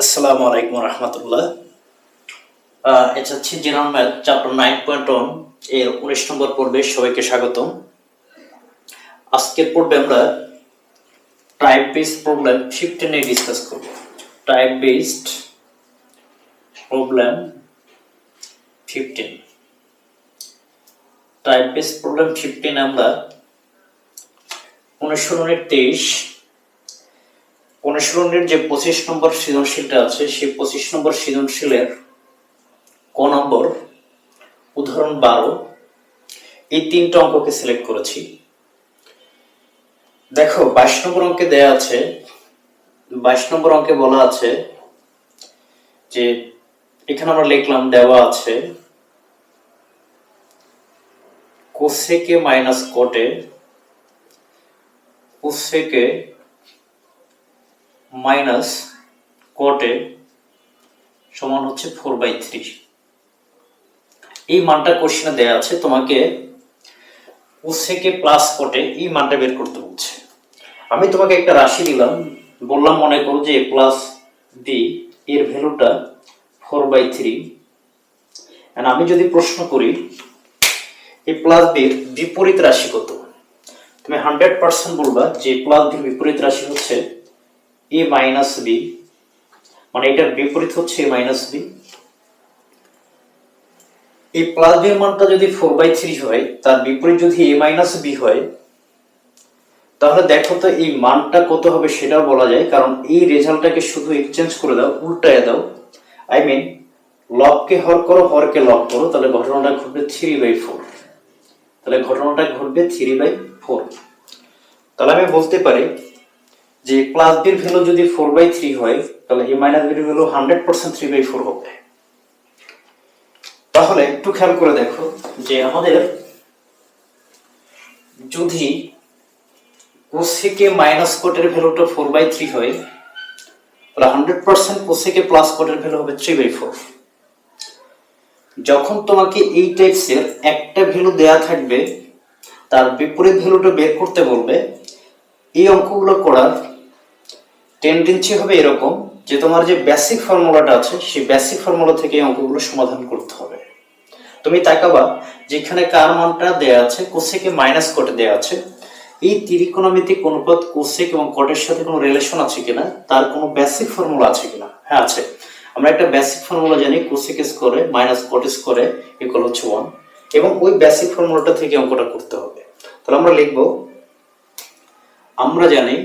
আসসালামু আলাইকুম রহমতুল্লাহ। এটা হচ্ছে জেনারেল চ্যাপ্টার নাইন পয়েন্ট ওয়ানের উনিশ নম্বর পর্বে সবাইকে স্বাগতম। আজকের পর্বে আমরা টাইপ বেসড প্রবলেম ফিফটিনে ডিসকাস করব। Type based problem fifteen type based problem fifteen আমরা অনুসরণের তেইশ অনুসরণের যে পঁচিশ নম্বর সৃজনশীলটা আছে, সেই পঁচিশ নম্বর সৃজনশীলের ক নম্বর, উদাহরণ বারো, এই তিনটা অঙ্ককে সিলেক্ট করেছি। দেখো, বাইশ নম্বর অঙ্কে দেয়া আছে, বাইশ নম্বর অঙ্কে বলা আছে যে, এখানে আমরা লিখলাম, দেওয়া আছে, কোসেকে মাইনাস কোটে, কোসেকে মাইনাস কোটে সমান হচ্ছে ফোর বাই থ্রি এই মানটা কোশ্চেনে দেয়া আছে, তোমাকে উসেকে প্লাস কোটে এই মানটা বের করতে বলছে। আমি তোমাকে একটা রাশি দিলাম, বললাম মনে করো যে এ প্লাস বি এর ভ্যালুটা ফোর বাই থ্রি আমি যদি প্রশ্ন করি এই প্লাস বির বিপরীত রাশি কত? তুমি হান্ড্রেড পার্সেন্ট বলবা যে প্লাস বির বিপরীত রাশি হচ্ছে এ মাইনাস বি মানে এটার বিপরীত হচ্ছে এ মাইনাস বি এই প্লাস বি এর মানটা যদি ফোর বাই থ্রি হয়, তার বিপরীত যদি এ মাইনাস বি হয়, তাহলে দেখো তো এই মানটা কত হবে সেটাও বলা যায়, কারণ এই রেজাল্টটাকে শুধু এক্সচেঞ্জ করে দাও, উল্টায় দাও। আই মিন লবকে হর করো, হরকে লব করো, তাহলে ঘটনাটা ঘটবে থ্রি বাই ফোর তাহলে ঘটনাটা ঘটবে থ্রি বাই ফোর তাহলে আমি বলতে পারি যে প্লাস বির ভ্যালু যদি ফোর বাই থ্রি হয়, তাহলে এ মাইনাস বির value hundred percent three by four হবে। তাহলে একটু খেয়াল করে দেখো যে আমাদের যদি কোসেকে মাইনাস কোটের ভ্যালুটা ফোর বাই থ্রি হয়, তাহলে হান্ড্রেড পার্সেন্ট কোসেকে প্লাস কোটের ভ্যালু হবে থ্রি বাই ফোর যখন তোমাকে এই টাইপসের একটা ভ্যালু দেয়া থাকবে, তার বিপরীত ভ্যালুটা বের করতে বলবে এই অঙ্কগুলো করার টেন্ডেন্সি হবে এরকম যে তোমার যে বেসিক ফর্মুলাটা আছে, সেই বেসিক ফর্মুলা থেকে এই অঙ্কগুলো সমাধান করতে হবে। তুমি তাকাবা, যেখানে কার মানটা দেয়া আছে কোসেকে মাইনাস কোটে দেয়া আছে, এই ত্রিকোণমিতিক অনুপাত কোসেক এবং কোটের সাথে কোনো রিলেশন আছে কিনা, তার কোনো বেসিক ফর্মুলা আছে কিনা? হ্যাঁ আছে। আমরা একটা বেসিক ফর্মুলা জানি cosec squared minus cot squared equal হচ্ছে ওয়ান এবং ওই বেসিক ফর্মুলাটা থেকে অঙ্কটা করতে হবে। তাহলে আমরা লিখব আমরা জানি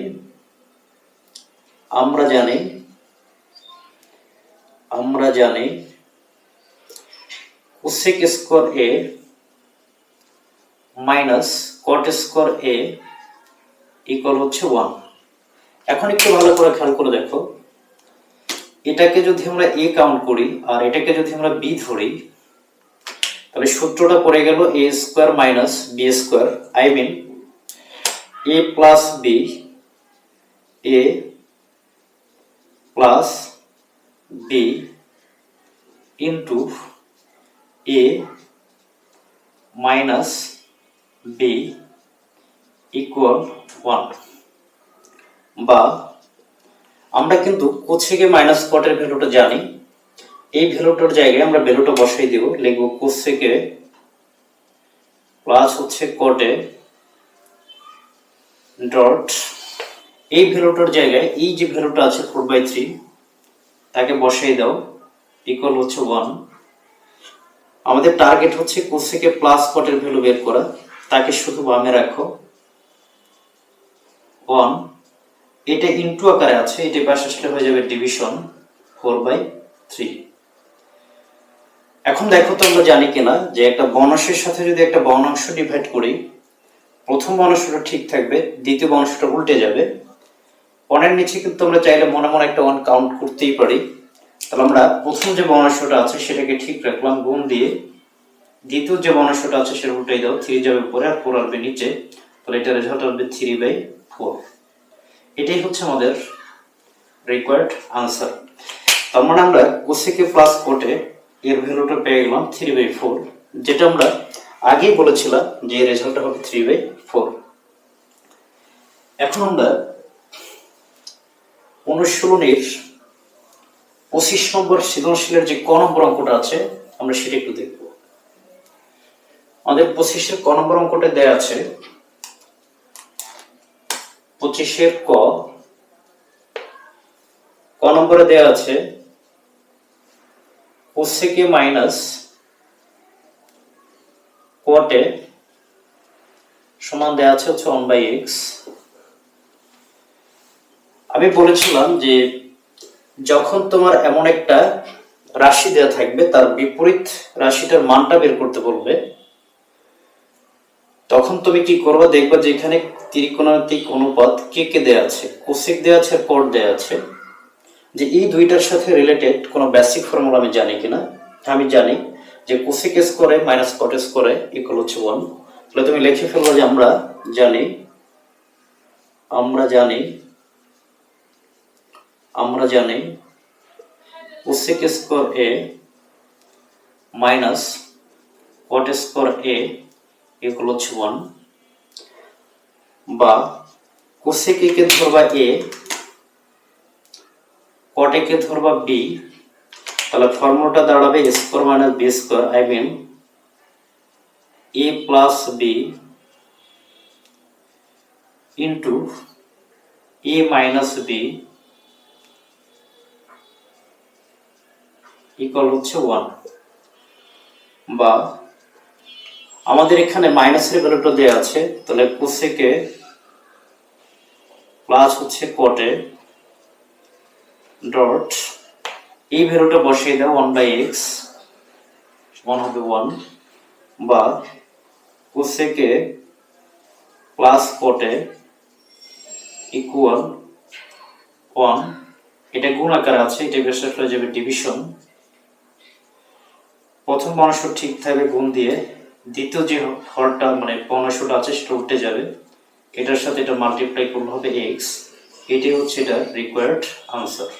আমরা জানি আমরা জানি cosec square A minus cot square A equal হচ্ছে ওয়ান এখন একটু ভালো করে খেয়াল করে দেখো। এটাকে যদি আমরা এ কাউন্ট করি আর এটাকে যদি আমরা বি ধরি, তাহলে সূত্রটা পড়ে গেল A square minus B square I mean a plus b, a plus b into a minus b equal 1 বা আমরা কিন্তু কোথেকে মাইনাস কটের ভ্যালুটা জানি। এই ভ্যালুটার জায়গায় আমরা ভ্যালুটা বসাই দিব। লিখব কোথেকে প্লাস হচ্ছে কটে ডট এই ভ্যালুটার জায়গায় এই যে ভ্যালুটা আছে ফোর বাই থ্রি তাকে বসাই দাও ইকুয়াল হচ্ছে ওয়ান আমাদের টার্গেট হচ্ছে কোসেকে প্লাস কটের ভ্যালু বের করা, তাকে শুধু বামে রাখো। ওয়ান এটা ইন্টু আকারে আছে, এটা পাশে আসলে হয়ে যাবে ডিভিশন ফোর বাই থ্রি এখন দেখো তো আমরা জানি কিনা যে একটা বর্ণাংশের সাথে যদি একটা বর্ণাংশ ডিভাইড করি প্রথম বর্ণাংশটা ঠিক থাকবে, দ্বিতীয় বর্ণাংশটা উল্টে যাবে। অনের নিচে কিন্তু আমরা চাইলে মনে মনে একটা ওয়ান কাউন্ট করতেই পারি। তাহলে আমরা প্রথম যে বর্ণাংশটা আছে সেটাকে ঠিক রাখলাম, গুণ দিয়ে। দ্বিতীয় যে বর্ণাংশটা আছে সেটা উল্টাই দাও থ্রি যাবে উপরে আর ফোর আসবে নিচে। তাহলে এটা রেজাল্ট আসবে থ্রি বাই ফোর এটাই হচ্ছে আমাদের রিকোয়ার্ড আনসার তার মানে আমরা কোসেকে প্লাস কোটে এর ভ্যালুটা পেয়ে গেলাম থ্রি বাই ফোর যেটা আমরা আগেই বলেছিলাম যে রেজাল্টটা হবে থ্রি বাই ফোর এখন আমরা অনুশীলনের পঁচিশ নম্বর সৃজনশীলের যে ক নম্বর অঙ্কটা আছে, আমরা সেটা একটু দেখব। আমাদের পঁচিশের ক নম্বর অঙ্কটা দেয়া আছে, পঁচিশের ক ক নম্বরে দেয়া আছে কোসেকে মাইনাস কোয়াটে সমান দেয়া আছে হচ্ছে ওয়ান বাই এক্স আমি বলেছিলাম যে যখন তোমার এমন একটা রাশি দেওয়া থাকবে, তার বিপরীত রাশিটার মানটা বের করতে বলবে, তখন তুমি কি করবে? দেখবা যে এখানে ত্রিকোণাত্মিক অনুপাত কে কে দেয়া আছে? কোসেক দেয়া আছে পট দেয়া আছে। যে এই দুইটার সাথে রিলেটেড কোনো বেসিক ফর্মুলা আমি জানি কিনা? আমি জানি। যে cosec squared minus cot squared equal হচ্ছে ওয়ান তাহলে তুমি লিখে ফেলব যে আমরা জানি আমরা জানি আমরা জানি cosec square A minus cot square A equal হচ্ছে ওয়ান বা কোসেক কে ধরবা এ কটে কে ধরবা বি তাহলে ফর্মুলাটা দাঁড়াবে square minus B square I mean A plus B into A minus B equal হচ্ছে ওয়ান বা আমাদের এখানে মাইনাসের ভ্যালুটা দেওয়া আছে, তাহলে কোসেকে প্লাস হচ্ছে কোটে ডট এই ভ্যালুটা বসিয়ে দাও ওয়ান বাই এক্স ওয়ান হবে ওয়ান বা cosec A plus cot A equal one এটা গুণ আকারে আছে, এটা বেশি যাবে ডিভিশন প্রথম মানুষ ঠিক থাকবে গুণ দিয়ে, দ্বিতীয় যে হরটা মানে পনেরোশোটা আছে, সেটা উঠে যাবে। এটার সাথে এটা মাল্টিপ্লাই করলে হবে এক্স এটাই হচ্ছে এটা রিকোয়ার্ড আনসার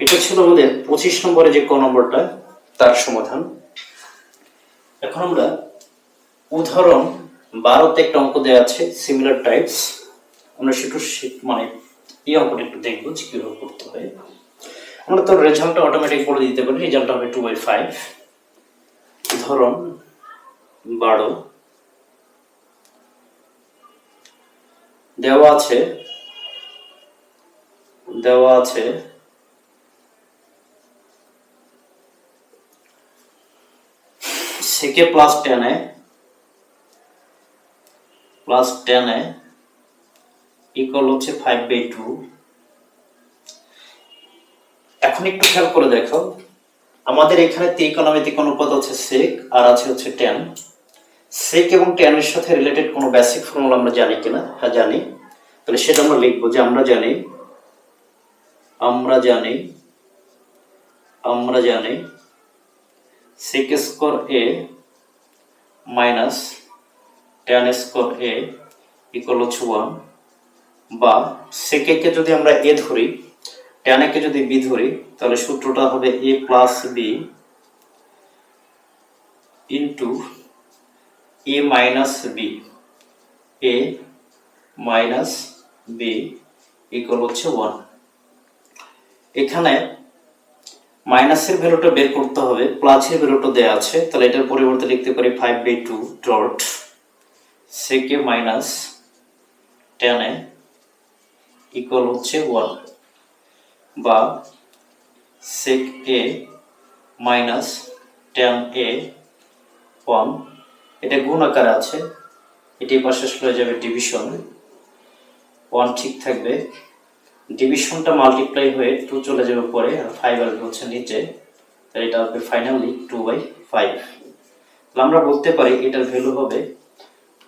এটা ছিল আমাদের পঁচিশ নম্বরে যে ক নম্বরটা, তার সমাধান। এখন আমরা উদাহরণ বারোতে একটা অঙ্ক দেওয়া আছে সিমিলার টাইপস আমরা সেটু মানে এই অঙ্কটা একটু দেখব যে কীভাবে করতে হয়। আমরা তো রেজাল্টটা অটোমেটিক করে দিতে পারি রেজাল্টটা হবে টু বাই ফাইভ উদাহরণ বারো। দেওয়া আছে দেওয়া আছে সেকে প্লাস টেনে প্লাস টেনে ইকুয়াল হচ্ছে ফাইভ বাই টু এখন একটু খেয়াল করে দেখো, আমাদের এখানে ত্রিকোণমিতিক অনুপাত হচ্ছে সেক আর আছে হচ্ছে টেন সেক এবং টেনের সাথে রিলেটেড কোনো বেসিক ফর্মুলা আমরা জানি কিনা? হ্যাঁ জানি। তাহলে সেটা আমরা লিখব যে আমরা জানি আমরা জানি আমরা জানি sec square A minus tan square A equal হচ্ছে ওয়ান বা সেকেকে যদি আমরা এ ধরি টেনেকে যদি বি ধরি, তাহলে সূত্রটা হবে A plus B into A minus B A minus B equal হচ্ছে ওয়ান এখানে মাইনাসের ভ্যালুটা বের করতে হবে, প্লাসের ভ্যালুটা দেওয়া আছে, তাহলে এটার পরিবর্তে লিখতে পারি five by two dot sec A minus tan A equal হচ্ছে ওয়ান বা sec A minus tan A one এটা গুণ আকারে আছে, এটি পাশে হয়ে যাবে ডিভিশন ওয়ান ঠিক থাকবে। ডিভিশনটা মাল্টিপ্লাই হয়ে টু চলে যাবে পরে, আর ফাইভ আসবে হচ্ছে নিচে এটা হবে ফাইনালি টু বাই ফাইভ তাহলে আমরা বলতে পারি এটার ভ্যালু হবে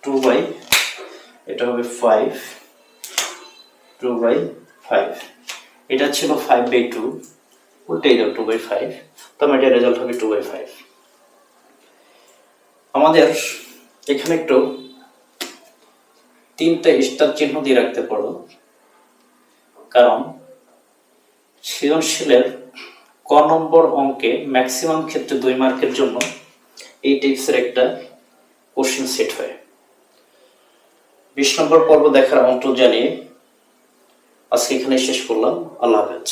টু বাই এটা হবে ফাইভ টু বাই ফাইভ এটা ছিল ফাইভ বাই টু উল্টেই দাও টু বাই ফাইভ তবে এটার রেজাল্ট হবে টু বাই ফাইভ আমাদের এখানে একটু তিনটা স্টার চিহ্ন দিয়ে রাখতে পারো। কারণ সৃজনশীলের ক নম্বর অঙ্কে ম্যাক্সিমাম ক্ষেত্রে দুই মার্কের জন্য এই টিপসের একটা কোশ্চিন সেট হয়। বিশ নম্বর পর্ব দেখার আমন্ত্রণ জানিয়ে আজকে এখানে শেষ করলাম। আল্লাহ হাফেজ।